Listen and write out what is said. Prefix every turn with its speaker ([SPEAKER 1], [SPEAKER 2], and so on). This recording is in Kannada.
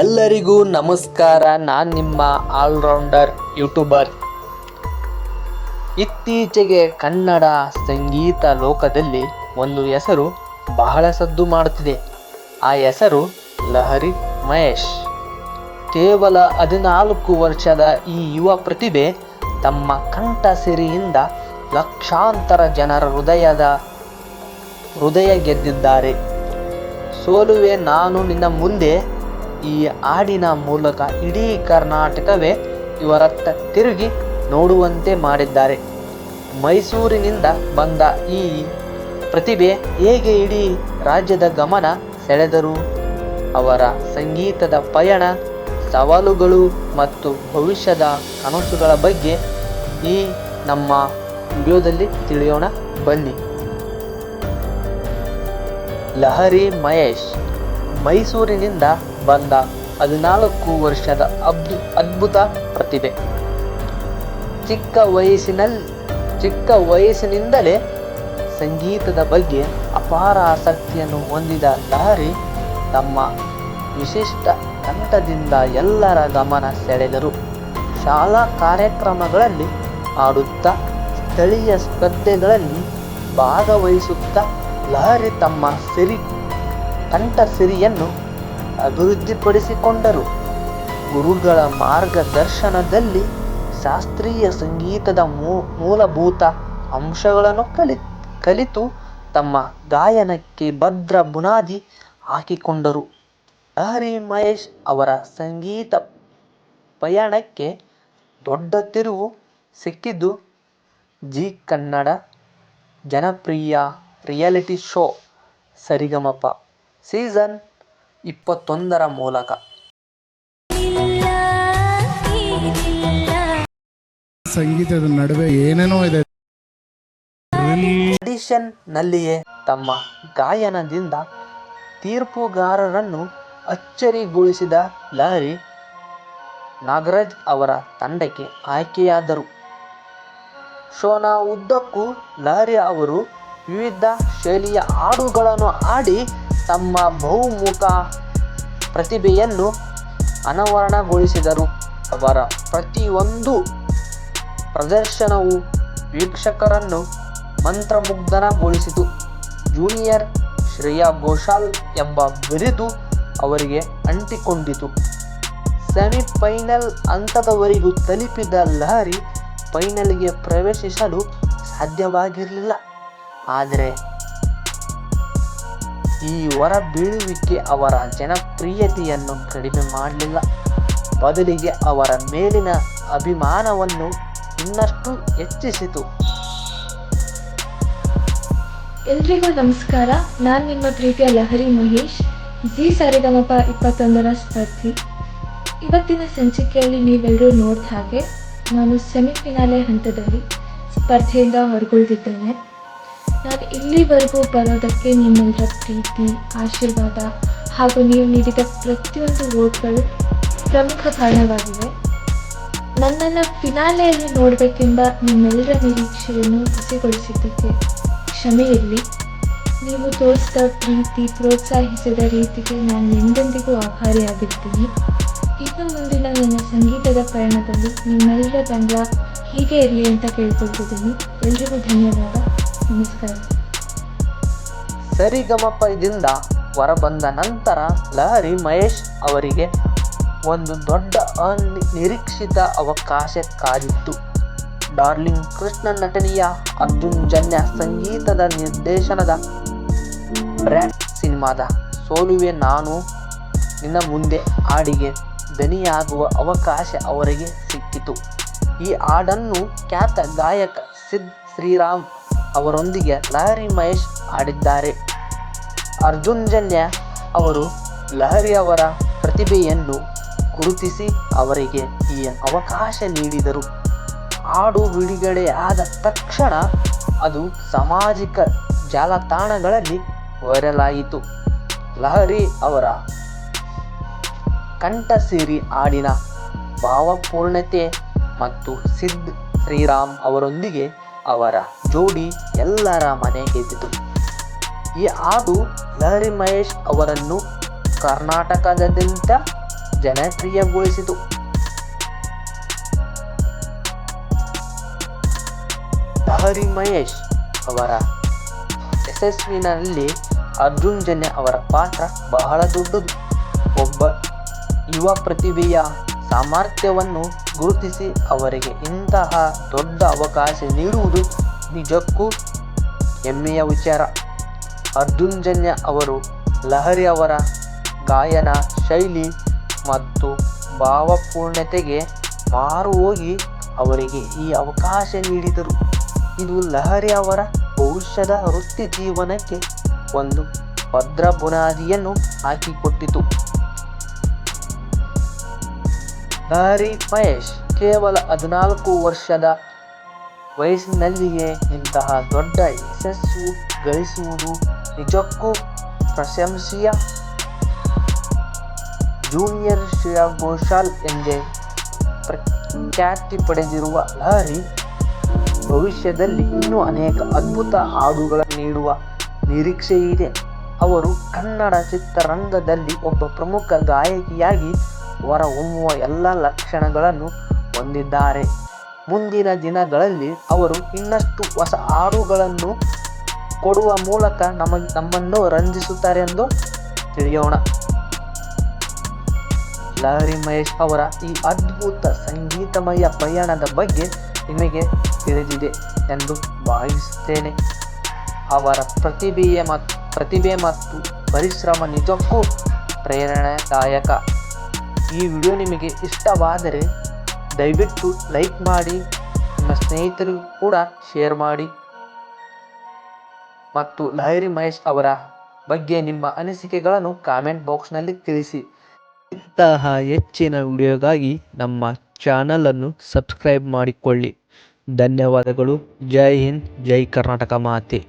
[SPEAKER 1] ಎಲ್ಲರಿಗೂ ನಮಸ್ಕಾರ. ನಾನು ನಿಮ್ಮ ಆಲ್ರೌಂಡರ್ ಯೂಟ್ಯೂಬರ್. ಇತ್ತೀಚೆಗೆ ಕನ್ನಡ ಸಂಗೀತ ಲೋಕದಲ್ಲಿ ಒಂದು ಹೆಸರು ಬಹಳ ಸದ್ದು ಮಾಡುತ್ತಿದೆ. ಆ ಹೆಸರು ಲಹರಿ ಮಹೇಶ್. ಕೇವಲ ಹದಿನಾಲ್ಕು ವರ್ಷದ ಈ ಯುವ ಪ್ರತಿಭೆ ತಮ್ಮ ಕಂಠ ಸಿರಿಯಿಂದ ಲಕ್ಷಾಂತರ ಜನರ ಹೃದಯದ ಹೃದಯ ಗೆದ್ದಿದ್ದಾರೆ. ಸೋಲುವೆ ನಾನು ನಿನ್ನ ಮುಂದೆ ಈ ಹಾಡಿನ ಮೂಲಕ ಇಡೀ ಕರ್ನಾಟಕವೇ ಇವರತ್ತ ತಿರುಗಿ ನೋಡುವಂತೆ ಮಾಡಿದ್ದಾರೆ. ಮೈಸೂರಿನಿಂದ ಬಂದ ಈ ಪ್ರತಿಭೆ ಹೇಗೆ ಇಡೀ ರಾಜ್ಯದ ಗಮನ ಸೆಳೆದರು ಅವರ ಸಂಗೀತದ ಪಯಣ, ಸವಾಲುಗಳು ಮತ್ತು ಭವಿಷ್ಯದ ಕನಸುಗಳ ಬಗ್ಗೆ ಈ ನಮ್ಮ ವಿಡಿಯೋದಲ್ಲಿ ತಿಳಿಯೋಣ. ಬನ್ನಿ. ಲಹರಿ ಮಹೇಶ್ ಮೈಸೂರಿನಿಂದ ಬಂದ ಹದಿನಾಲ್ಕು ವರ್ಷದ ಅಬ್ದು, ಅದ್ಭುತ ಪ್ರತಿಭೆ. ಚಿಕ್ಕ ವಯಸ್ಸಿನಲ್ಲಿ ಚಿಕ್ಕ ವಯಸ್ಸಿನಿಂದಲೇ ಸಂಗೀತದ ಬಗ್ಗೆ ಅಪಾರ ಆಸಕ್ತಿಯನ್ನು ಹೊಂದಿದ ಲಹರಿ ತಮ್ಮ ವಿಶಿಷ್ಟ ಕಂಠದಿಂದ ಎಲ್ಲರ ಗಮನ ಸೆಳೆದರು. ಶಾಲಾ ಕಾರ್ಯಕ್ರಮಗಳಲ್ಲಿ ಆಡುತ್ತಾ ಸ್ಥಳೀಯ ಸ್ಪರ್ಧೆಗಳಲ್ಲಿ ಭಾಗವಹಿಸುತ್ತಾ ಲಹರಿ ತಮ್ಮ ಸಿರಿ, ಕಂಠ ಸಿರಿಯನ್ನು ಅಭಿವೃದ್ಧಿಪಡಿಸಿಕೊಂಡರು. ಗುರುಗಳ ಮಾರ್ಗದರ್ಶನದಲ್ಲಿ ಶಾಸ್ತ್ರೀಯ ಸಂಗೀತದ ಮೂಲಭೂತ ಅಂಶಗಳನ್ನು ಕಲಿ, ಕಲಿತು ತಮ್ಮ ಗಾಯನಕ್ಕೆ ಭದ್ರ ಬುನಾದಿ ಹಾಕಿಕೊಂಡರು. ಹರಿ ಮಹೇಶ್ ಅವರ ಸಂಗೀತ ಪಯಣಕ್ಕೆ ದೊಡ್ಡ ತಿರುವು ಸಿಕ್ಕಿದ್ದು ಜಿ ಕನ್ನಡ ಜನಪ್ರಿಯ ರಿಯಾಲಿಟಿ ಶೋ ಸರಿಗಮಪ ಸೀಸನ್ ಇಪ್ಪತ್ತೊಂದರ ಮೂಲಕ.
[SPEAKER 2] ಸಂಗೀತದ ನಡುವೆ ಏನೇನೋ ಇದೆ.
[SPEAKER 1] ನಲ್ಲಿಯೇ ತಮ್ಮ ಗಾಯನದಿಂದ ತೀರ್ಪುಗಾರರನ್ನು ಅಚ್ಚರಿಗೊಳಿಸಿದ ಲಹರಿ ನಾಗರಾಜ್ ಅವರ ತಂಡಕ್ಕೆ ಆಯ್ಕೆಯಾದರು. ಶೋನ ಉದ್ದಕ್ಕೂ ಲಹರಿ ಅವರು ವಿವಿಧ ಶೈಲಿಯ ಹಾಡುಗಳನ್ನು ಹಾಡಿ ತಮ್ಮ ಬಹುಮುಖ ಪ್ರತಿಭೆಯನ್ನು ಅನಾವರಣಗೊಳಿಸಿದರು. ಅವರ ಪ್ರತಿಯೊಂದು ಪ್ರದರ್ಶನವು ವೀಕ್ಷಕರನ್ನು ಮಂತ್ರಮುಗ್ಧನಗೊಳಿಸಿತು. ಜೂನಿಯರ್ ಶ್ರೇಯಾ ಘೋಷಾಲ್ ಎಂಬ ಬಿರುದು ಅವರಿಗೆ ಅಂಟಿಕೊಂಡಿತು. ಸೆಮಿಫೈನಲ್ ಹಂತದವರೆಗೂ ತಲುಪಿದ ಲಹರಿ ಫೈನಲ್ಗೆ ಪ್ರವೇಶಿಸಲು ಸಾಧ್ಯವಾಗಿರಲಿಲ್ಲ. ಆದರೆ ಈ ಹೊರಬೀಳುವಿಕೆ ಅವರ ಜನಪ್ರಿಯತೆಯನ್ನು ಕಡಿಮೆ ಮಾಡಲಿಲ್ಲ. ಬದಲಿಗೆ ಅವರ ಮೇಲಿನ ಅಭಿಮಾನವನ್ನು ಇನ್ನಷ್ಟು ಹೆಚ್ಚಿಸಿತು.
[SPEAKER 3] ಎಲ್ರಿಗೂ ನಮಸ್ಕಾರ. ನಾನು ನಿಮ್ಮ ಪ್ರೀತಿಯ ಲಹರಿ ಮಹೇಶ್. ಜಿ ಸರಿಗಮಪ ಇಪ್ಪತ್ತೊಂದರ ಸ್ಪರ್ಧಿ. ಇವತ್ತಿನ ಸಂಚಿಕೆಯಲ್ಲಿ ನೀವೆಲ್ಲರೂ ನೋಡಿದ ಹಾಗೆ ನಾನು ಸೆಮಿಫಿನಾಲೆ ಹಂತದಲ್ಲಿ ಸ್ಪರ್ಧೆಯಿಂದ ಹೊರಗುಳಿದಿದ್ದೇನೆ. ನಾನು ಇಲ್ಲಿವರೆಗೂ ಬರೋದಕ್ಕೆ ನಿಮ್ಮೆಲ್ಲರ ಪ್ರೀತಿ, ಆಶೀರ್ವಾದ ಹಾಗೂ ನೀವು ನೀಡಿದ ಪ್ರತಿಯೊಂದು ಓಟ್ಗಳು ಪ್ರಮುಖ ಕಾರಣವಾಗಿವೆ. ನನ್ನನ್ನು ಫಿನಾಲೆಯಲ್ಲಿ ನೋಡಬೇಕೆಂಬ ನಿಮ್ಮೆಲ್ಲರ ನಿರೀಕ್ಷೆಯನ್ನು ಹುಸಿಗೊಳಿಸಿದ್ದಕ್ಕೆ ಕ್ಷಮೆ ಇರಲಿ ನೀವು ತೋರಿಸಿದ ಪ್ರೀತಿ ಪ್ರೋತ್ಸಾಹಿಸಿದ ರೀತಿಗೆ ನಾನು ಎಂದೆಂದಿಗೂ ಆಭಾರಿಯಾಗಿರ್ತೀನಿ. ಇನ್ನು ಮುಂದಿನ ನನ್ನ ಸಂಗೀತದ ಪ್ರಯಾಣದಲ್ಲಿ ನಿಮ್ಮೆಲ್ಲರ ತಂಡ ಹೀಗೆ ಇರಲಿ ಅಂತ ಕೇಳ್ಕೊಳ್ತಿದ್ದೀನಿ. ಎಲ್ರಿಗೂ ಧನ್ಯವಾದ. ನಮಸ್ಕಾರ.
[SPEAKER 1] ಹೊರ ಹೊರಬಂದ ನಂತರ ಲಹರಿ ಮಹೇಶ್ ಅವರಿಗೆ ಒಂದು ದೊಡ್ಡ ಅನಿರೀಕ್ಷಿತ ಅವಕಾಶ ಕಾದಿತ್ತು. ಡಾರ್ಲಿಂಗ್ ಕೃಷ್ಣ ನಟನೆಯ ಅರ್ಜುನ್ ಜನ್ಯ ಸಂಗೀತದ ನಿರ್ದೇಶನದ ಬ್ರ್ಯಾಂಡ್ ಸಿನಿಮಾದ ಸೋಲುವೆ ನಾನು ನಿನ್ನ ಮುಂದೆ ಹಾಡಿಗೆ ದನಿಯಾಗುವ ಅವಕಾಶ ಅವರಿಗೆ ಸಿಕ್ಕಿತು. ಈ ಹಾಡನ್ನು ಖ್ಯಾತ ಗಾಯಕ ಸಿದ್ ಶ್ರೀರಾಮ್ ಅವರೊಂದಿಗೆ ಲಹರಿ ಮಹೇಶ್ ಆಡಿದ್ದಾರೆ. ಅರ್ಜುನ್ ಜನ್ಯ ಅವರು ಲಹರಿ ಅವರ ಪ್ರತಿಭೆಯನ್ನು ಗುರುತಿಸಿ ಅವರಿಗೆ ಈ ಅವಕಾಶ ನೀಡಿದರು. ಹಾಡು ಬಿಡುಗಡೆಯಾದ ತಕ್ಷಣ ಅದು ಸಾಮಾಜಿಕ ಜಾಲತಾಣಗಳಲ್ಲಿ ವೈರಲ್ ಆಯಿತು ಲಹರಿ ಅವರ ಕಂಠಸಿರಿ ಹಾಡಿನ ಭಾವಪೂರ್ಣತೆ ಮತ್ತು ಸಿದ್ಧ ಶ್ರೀರಾಮ್ ಅವರೊಂದಿಗೆ ಅವರ ಜೋಡಿ ಎಲ್ಲರ ಮನೆ ಗೆದ್ದಿತು ಈ ಹಾಡು ಲಹರಿ ಮಹೇಶ್ ಅವರನ್ನು ಕರ್ನಾಟಕದಾದ್ಯಂತ ಜನಪ್ರಿಯಗೊಳಿಸಿತು. ಲಹರಿ ಮಹೇಶ್ ಅವರ ಯಶಸ್ವಿನಲ್ಲಿ ಅರ್ಜುನ್ ಜನ್ಯ ಅವರ ಪಾತ್ರ ಬಹಳ ದೊಡ್ಡದು. ಒಬ್ಬ ಯುವ ಪ್ರತಿಭೆಯ ಸಾಮರ್ಥ್ಯವನ್ನು ಗುರುತಿಸಿ ಅವರಿಗೆ ಇಂತಹ ದೊಡ್ಡ ಅವಕಾಶ ನೀಡುವುದು ನಿಜಕ್ಕೂ ಹೆಮ್ಮೆಯ ವಿಚಾರ. ಅರ್ಜುನ್ ಜನ್ಯ ಅವರು ಲಹರಿ ಅವರ ಗಾಯನ ಶೈಲಿ ಮತ್ತು ಭಾವಪೂರ್ಣತೆಗೆ ಮಾರು ಹೋಗಿ ಅವರಿಗೆ ಈ ಅವಕಾಶ ನೀಡಿದರು. ಇದು ಲಹರಿ ಅವರ ಭವಿಷ್ಯದ ವೃತ್ತಿ ಜೀವನಕ್ಕೆ ಒಂದು ಭದ್ರ ಬುನಾದಿಯನ್ನು ಹಾಕಿಕೊಟ್ಟಿತು. ಲಹರಿ ಮಹೇಶ್ ಕೇವಲ ಹದಿನಾಲ್ಕು ವರ್ಷದ ವಯಸ್ಸಿನಲ್ಲಿಯೇ ಇಂತಹ ದೊಡ್ಡ ಯಶಸ್ಸು ಗಳಿಸುವುದು ನಿಜಕ್ಕೂ ಪ್ರಶಂಸೀಯ ಜೂನಿಯರ್ ಶ್ರೇಯಾ ಘೋಷಾಲ್ ಎಂದೇ ಪ್ರಖ್ಯಾತಿ ಪಡೆದಿರುವ ಲಹರಿ ಭವಿಷ್ಯದಲ್ಲಿ ಇನ್ನೂ ಅನೇಕ ಅದ್ಭುತ ಹಾಡುಗಳನ್ನು ನೀಡುವ ನಿರೀಕ್ಷೆ ಇದೆ ಅವರು ಕನ್ನಡ ಚಿತ್ರರಂಗದಲ್ಲಿ ಒಬ್ಬ ಪ್ರಮುಖ ಗಾಯಕಿಯಾಗಿ ಹೊರಹೊಮ್ಮುವ ಎಲ್ಲ ಲಕ್ಷಣಗಳನ್ನು ಹೊಂದಿದ್ದಾರೆ. ಮುಂದಿನ ದಿನಗಳಲ್ಲಿ ಅವರು ಇನ್ನಷ್ಟು ಹೊಸ ಹಾಡುಗಳನ್ನು ಕೊಡುವ ಮೂಲಕ ನಮ ನಮ್ಮನ್ನು ರಂಜಿಸುತ್ತಾರೆ ಎಂದು ತಿಳಿಯೋಣ. ಲಹರಿ ಮಹೇಶ್ ಅವರ ಈ ಅದ್ಭುತ ಸಂಗೀತಮಯ ಪ್ರಯಾಣದ ಬಗ್ಗೆ ನಿಮಗೆ ತಿಳಿದಿದೆ ಎಂದು ಭಾವಿಸುತ್ತೇನೆ. ಅವರ ಪ್ರತಿಭೆಯ ಮತ್ತು ಪ್ರತಿಭೆ ಮತ್ತು ಪರಿಶ್ರಮ ನಿಜಕ್ಕೂ ಪ್ರೇರಣಾದಾಯಕ. ಈ ವಿಡಿಯೋ ನಿಮಗೆ ಇಷ್ಟವಾದರೆ ದಯವಿಟ್ಟು ಲೈಕ್ ಮಾಡಿ, ನಿಮ್ಮ ಸ್ನೇಹಿತರಿಗೂ ಕೂಡ ಶೇರ್ ಮಾಡಿ. ಮತ್ತು ಲಹರಿ ಮಹೇಶ್ ಅವರ ಬಗ್ಗೆ ನಿಮ್ಮ ಅನಿಸಿಕೆಗಳನ್ನು ಕಾಮೆಂಟ್ ಬಾಕ್ಸ್ನಲ್ಲಿ ತಿಳಿಸಿ. ಇಂತಹ ಹೆಚ್ಚಿನ ವಿಡಿಯೋಗಾಗಿ ನಮ್ಮ ಚಾನಲನ್ನು ಸಬ್ಸ್ಕ್ರೈಬ್ ಮಾಡಿಕೊಳ್ಳಿ. ಧನ್ಯವಾದಗಳು. ಜೈ ಹಿಂದ್, ಜೈ ಕರ್ನಾಟಕ ಮಾತೆ.